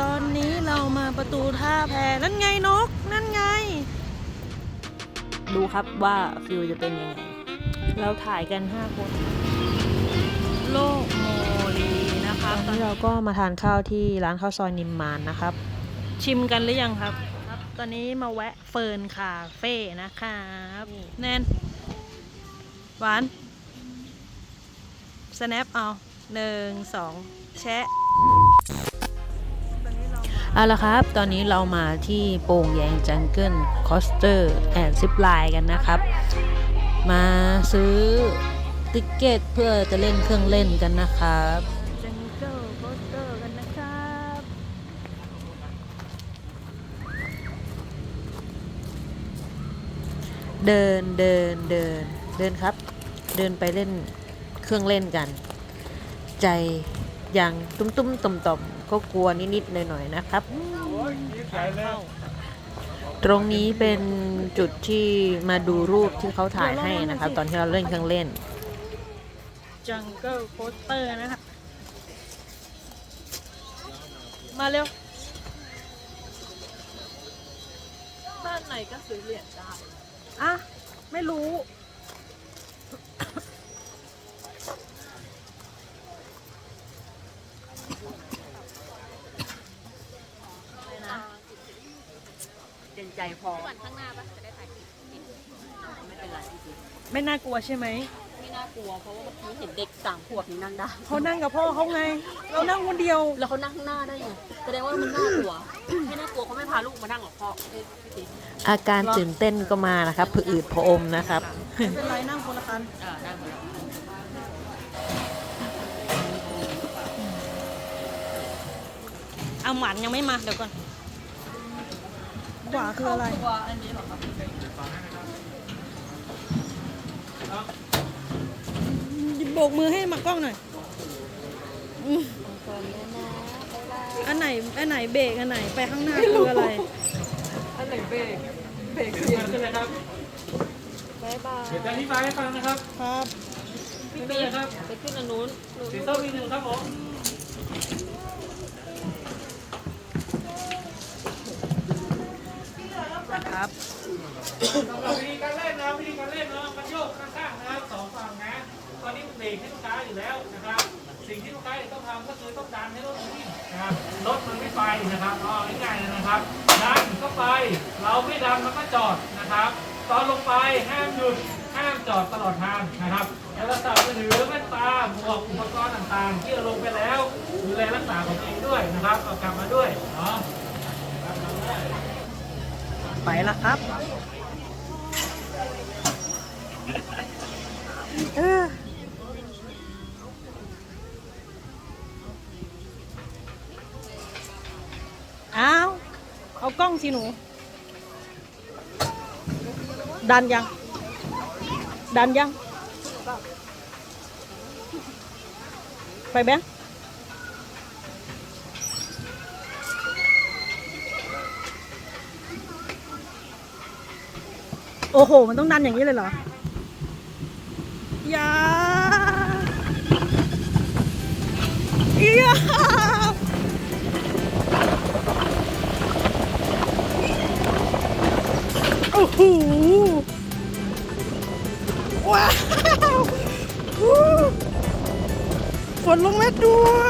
ตอนนี้เรามาประตูท่าแพนั่นไงนก นั่นไง ดูครับว่าฟิลจะเป็นยังไง เราถ่ายกัน 5 คน โลกโมลีนะคะตอนนี้เราก็มาทานข้าวที่ร้านข้าวซอยนิมมานนะครับ ชิมกันหรือยังครับครับ ตอนนี้มาแวะเฟิร์นคาเฟ่นะครับแนนหวาน snap เอาหนึ่งสองแชะ เอาละครับ ตอนนี้เรามาที่โป่งแยงจังเกิลคอสเตอร์แอนซิปไลน์กันนะครับ มาซื้อติกเก็ตเพื่อจะเล่นเครื่องเล่นกันนะครับจังเกิลคอสเตอร์กันนะครับเดินเดินเดินเดินครับ เดินไปเล่นเครื่องเล่นกัน ใจยังตุ้มตุ้มๆต่อมต่อมๆ ก็กลัวนิดๆหน่อยๆนะครับ ตรงนี้เป็นจุดที่มาดูรูปที่เขาถ่ายให้นะครับ ตอนที่เราเล่นเครื่องเล่นจังเกิลโคสเตอร์นะครับมาเร็วบ้านไหนก็ซื้อเหรียญได้อะ ไม่รู้ ใจพอก่อนข้างหน้าปะจะได้ถ่ายคลิปไม่เป็นไรจริงไม่น่ากลัวใช่ไหมๆไม่น่ากลัวเพราะว่าเมื่อกี้เห็นเด็กสามขวบนี่นั่งได้เขานั่งกับพ่อเขาไง เรานั่งคนเดียว แล้วเขานั่งข้างหน้าได้ไงแสดงว่ามันน่ากลัวไม่น่ากลัวเขาไม่พาลูกมานั่งหรอกพ่อเอ้ยพี่ติ๊กอาการตื่นเต้นก็มานะครับผือืดผอมนะครับ ไม่เป็นไรนั่งคนละคันอ่านั่งมาแล้วเอาหมันยังไม่มาเดี๋ยวก่อน ขวาคืออะไร ตัวอันนี้เหรอครับโบกมือให้มากล้องหน่อยอืมอันไหน อันไหนเบรก อันไหนไปข้างหน้าคืออะไร อันไหนเบรกเบรกขึ้นมาขึ้นเลยครับบายบายเดี๋ยวจะอธิบายให้ฟังนะครับ ครับขึ้นไปเลยครับไปขึ้นอันนู้นสีส้มมีหนึ่งครับผม ครับสำหรับวิธีการเล่นนะวิธีการเล่นนะมันโยกข้างๆนะครับสองฝั่งนะ ตอนนี้มันเบรกให้ลูกค้าอยู่แล้วนะครับ สิ่งที่ลูกค้าจะต้องทำก็คือต้องดันให้รถมันวิ่งนะครับรถมันไม่ไปนะครับเอง่ายๆเลยนะครับดันก็ไป เราไม่ดันมันก็จอดนะครับ ตอนลงไปห้ามหยุดห้ามจอดตลอดทางนะครับโทรศัพท์มือถือแว่นตาหมวกอุปกรณ์ต่างๆ ที่เราลงไปแล้วดูแลรักษาของตัวเองด้วยนะครับเอากลับมาด้วยเนาะ ไปละครับเอออ้าว เอากล้องสิหนู ดันยัง ดันยัง ไปแบง โอ้โห มันต้องดันอย่างนี้เลยเหรอยาอยาโอ้โหว้าวฝนลงเม็ดด้วย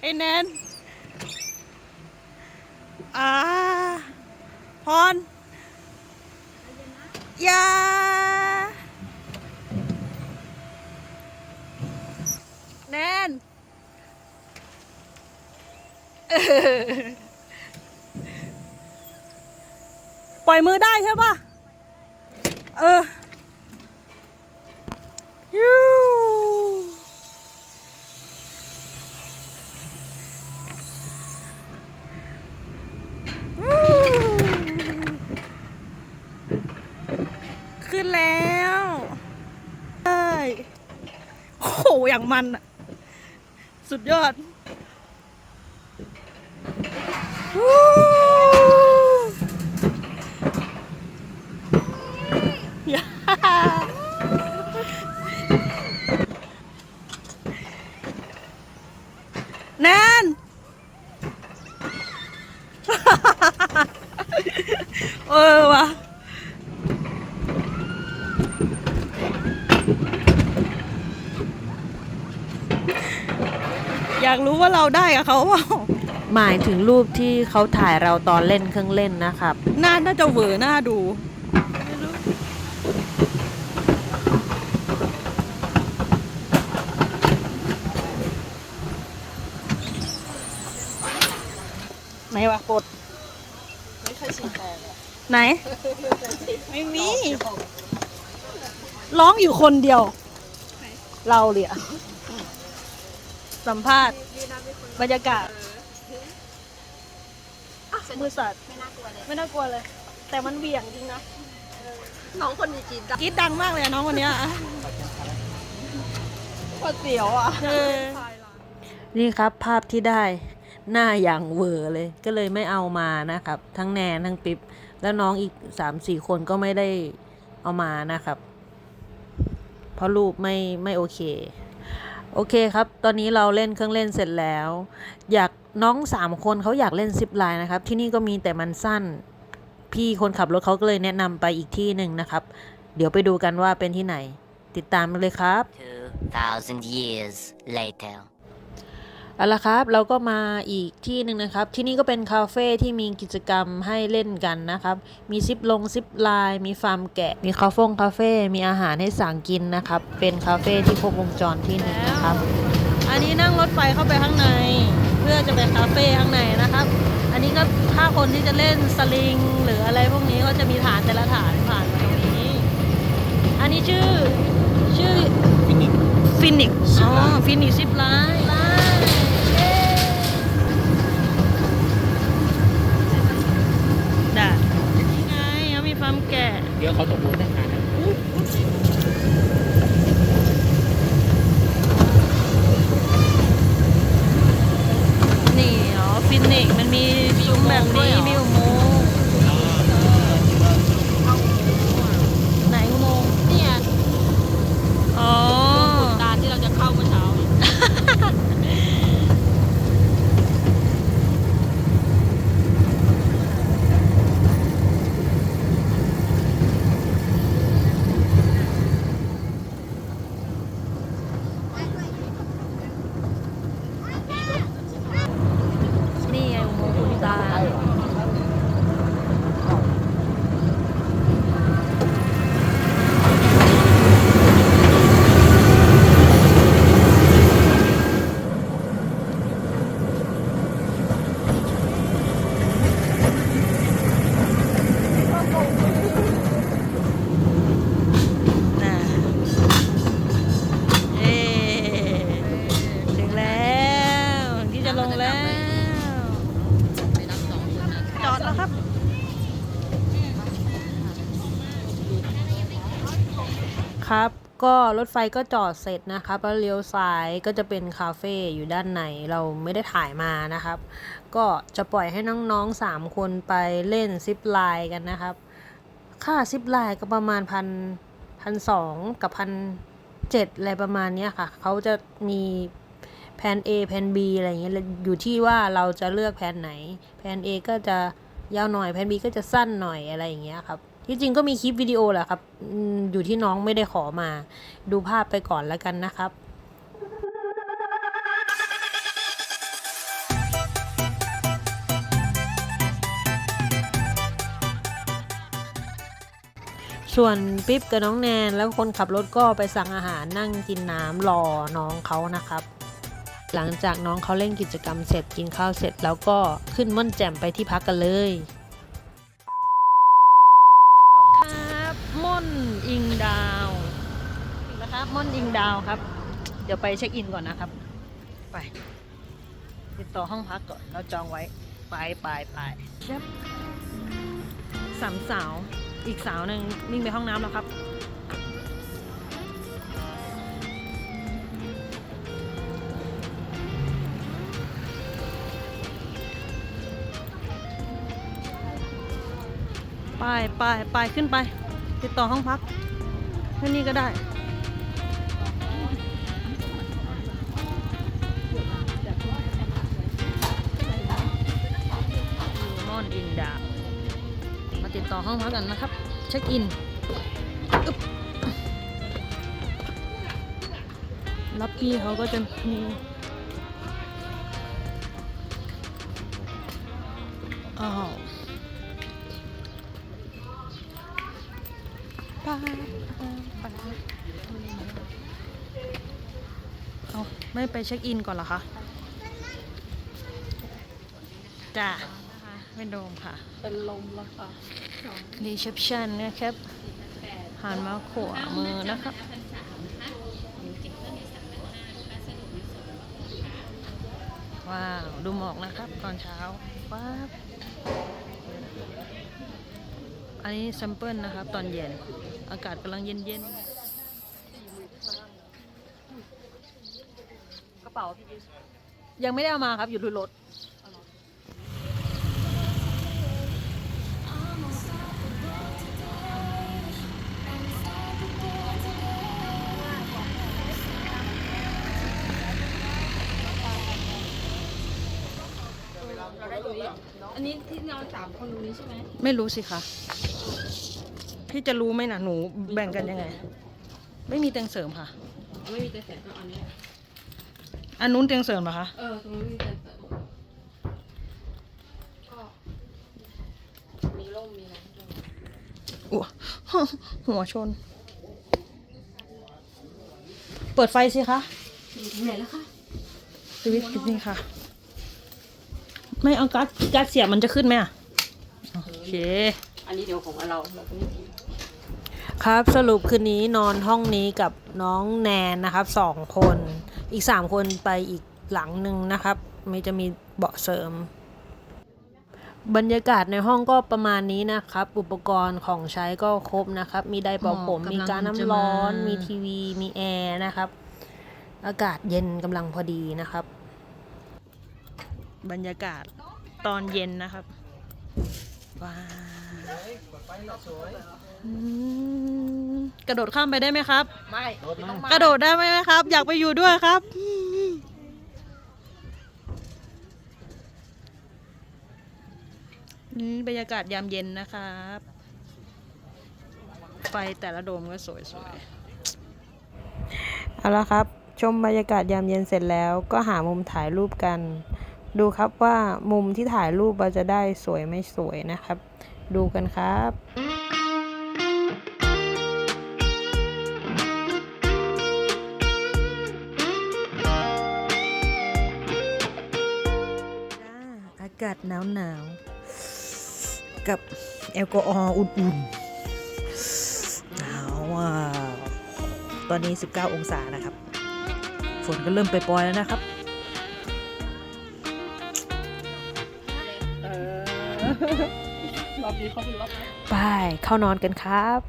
ไอ้แนน อ่า พรอยา ปล่อยมือได้ใช่ปะเออยูขึ้นแล้วใช่โอ้โหอย่างมันอะสุดยอดวู้ อย่า แนนเออวะอยากรู้ว่าเราได้กับเขาเปล่า หมายถึงรูปที่เขาถ่ายเราตอนเล่นเครื่องเล่นนะครับหน้าน่าจะเหวอหน้าดูไหนวะปลดไม่เคยชิมแต่เลยไหน ไม่มี ร้องอยู่คนเดียว เราเลยอะสัมภาษณ์ บรรยากาศ มือสัตว์ไม่น่ากลัวเลยไม่น่ากลัวเลย แต่มันเบี่ยงจริงนะน้องคนนี้กินกรีดดังมากเลยอะน้องคนเนี้ยอะปวดเสียวอะเออนี่ครับภาพที่ได้หน้าอย่างเหวอเลย ก็เลยไม่เอามานะครับ ทั้งแนนทั้งปิ๊บแล้วน้องอีกสามสี่คนก็ไม่ได้เอามานะครับ เพราะรูปไม่ไม่โอเค โอเคครับ ตอนนี้เราเล่นเครื่องเล่นเสร็จแล้ว อยากน้องสามคนเขาอยากเล่นซิปไลน์นะครับ ที่นี่ก็มีแต่มันสั้น พี่คนขับรถเขาก็เลยแนะนำไปอีกที่หนึ่งนะครับ เดี๋ยวไปดูกันว่าเป็นที่ไหน ติดตามเลยครับ 2,000 years later. เอาละครับ เราก็มาอีกที่หนึ่งนะครับ ที่นี่ก็เป็นคาเฟ่ที่มีกิจกรรมให้เล่นกันนะครับ มีซิปลงซิปไลน์มีฟาร์มแกะ มีคาเฟ่งคาเฟ่มีอาหารให้สั่งกินนะครับ เป็นคาเฟ่ที่ครบวงจรที่หนึ่งนะครับ อันนี้นั่งรถไฟเข้าไปข้างใน เพื่อจะไปคาเฟ่ข้างในนะครับ อันนี้ก็ถ้าคนที่จะเล่นสลิง หรืออะไรพวกนี้ก็จะมีฐานแต่ละฐานผ่านมาตรงนี้ อันนี้ชื่อชื่อฟินิกฟินิกอ๋อฟินิกซิปไลน์ไามีฟาร์มแกะ เดี๋ยวเขาตกลงได้งานนะนี่อ๋อฟินิกมันมีซุ้มแบบนี้มีอุโมงค์ไหนอุโมงค์ เนี่ย อ๋อ การที่เราจะเข้าเมื่อเช้า นี่ไงอุโมงค์คุณตา น่ะเย้ถึงแล้วที่จะลงแล้ว จอดแล้วครับ ครับ ก็รถไฟก็จอดเสร็จนะครับ แล้วเลี้ยวซ้ายก็จะเป็นคาเฟ่อยู่ด้านในเราไม่ได้ถ่ายมานะครับ ก็จะปล่อยให้น้องๆสามคนไปเล่นซิปไลน์กันนะครับ ค่าซิปไลน์ก็ประมาณพันพันสองกับพันเจ็ดอะไรประมาณนี้ค่ะ เขาจะมีแผน A แผน B อะไรอย่างเงี้ยอยู่ที่ว่าเราจะเลือกแผนไหน แผน A ก็จะยาวหน่อย แผน B ก็จะสั้นหน่อยอะไรอย่างเงี้ยครับ ที่จริงก็มีคลิปวิดีโอแหละครับอยู่ที่น้องไม่ได้ขอมา ดูภาพไปก่อนแล้วกันนะครับส่วนปิ๊บกับน้องแนนแล้วคนขับรถก็ไปสั่งอาหารนั่งกินน้ำรอน้องเขานะครับ หลังจากน้องเขาเล่นกิจกรรมเสร็จกินข้าวเสร็จแล้วก็ขึ้นม่อนแจ่มไปที่พักกันเลย ม่อนอิงดาวครับ เดี๋ยวไปเช็คอินก่อนนะครับ ไป ติดต่อห้องพักก่อน เราจองไว้ ไปไปไปเชฟสามสาว อีกสาวหนึ่งวิ่งไปห้องน้ำแล้วครับ ไปไปไปขึ้นไป ติดต่อห้องพักแค่นี้ก็ได้ ห้องพักกันนะครับ เช็คอินอึ๊บรับพี่เขาก็จะมีอ้าวป้าป้าเอาไม่ไปเช็คอินก่อนเหรอคะจ้ะเป็นโดมค่ะ เป็นลมแล้วค่ะ รีเซพชันนะครับหันมาขวามือนะครับว้าว ดูหมอกนะครับ ตอนเช้าว้าวอันนี้แซมเปิลนะครับ ตอนเย็น อากาศกำลังเย็นเย็นกระเป๋าพี่ยังไม่ได้เอามาครับ อยู่ที่รถ อันนี้ที่นอนสามคนตรงนี้ใช่ไหมไม่รู้สิคะ พี่จะรู้ไหมนะหนูแบ่งกันยังไง ไม่มีเตียงเสริมค่ะ ไม่มีแต่แสงตรงอันนี้ อันนู้นเตียงเสริมเหรอคะ เออตรงนี้มีแต่แสงก็มีร่มมีอะไรให้ดูอุ๊ย หัวชน เปิดไฟสิคะไหนแล้วคะสวิตช์นี่ค่ะ ไม่เอาการ์ดการ์ดเสียบมันจะขึ้นไหมอะโอเค อันนี้เดี๋ยวของเราเราก็ไม่กินครับสรุปคืนนี้นอนห้องนี้กับน้องแนนนะครับสองคนอีกสามคนไปอีกหลังหนึ่งนะครับมีจะมีเบาะเสริม บรรยากาศในห้องก็ประมาณนี้นะครับ อุปกรณ์ของใช้ก็ครบนะครับ มีไดร์เป่าผมหมอกกำลังมีการน้ำจะร้อนมามีมีทีวี มีแอร์นะครับ อากาศเย็นกำลังพอดีนะครับ บรรยากาศตอนเย็นนะครับ ว้าวอืมกระโดดข้ามไปได้ไหมครับ ไม่ต้องมากระโดดได้ไหมครับ อยากไปอยู่ด้วยครับ นี่บรรยากาศยามเย็นนะครับ ไฟแต่ละโดมก็สวยๆ เอาละครับ ชมบรรยากาศยามเย็นเสร็จแล้วก็หามุมถ่ายรูปกัน ดูครับว่ามุมที่ถ่ายรูปเราจะได้สวยไม่สวยนะครับ ดูกันครับอากาศหนาวหนาวๆกับแอลกอฮอล์อุ่นๆหนาวอะตอนนี้ 19 องศานะครับ ฝนก็เริ่มไปปล่อยแล้วนะครับ รอบนี้เขาเป็นรอบไปเข้านอนกันครับ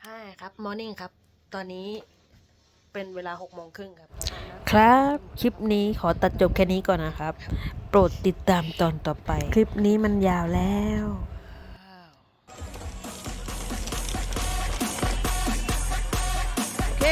ใช่ครับมอร์นิ่งครับ ตอนนี้เป็นเวลา6โมงครึ่งครับ ครับ คลิปนี้ขอตัดจบแค่นี้ก่อนนะครับ โปรดติดตามตอนต่อไป คลิปนี้มันยาวแล้วโอเค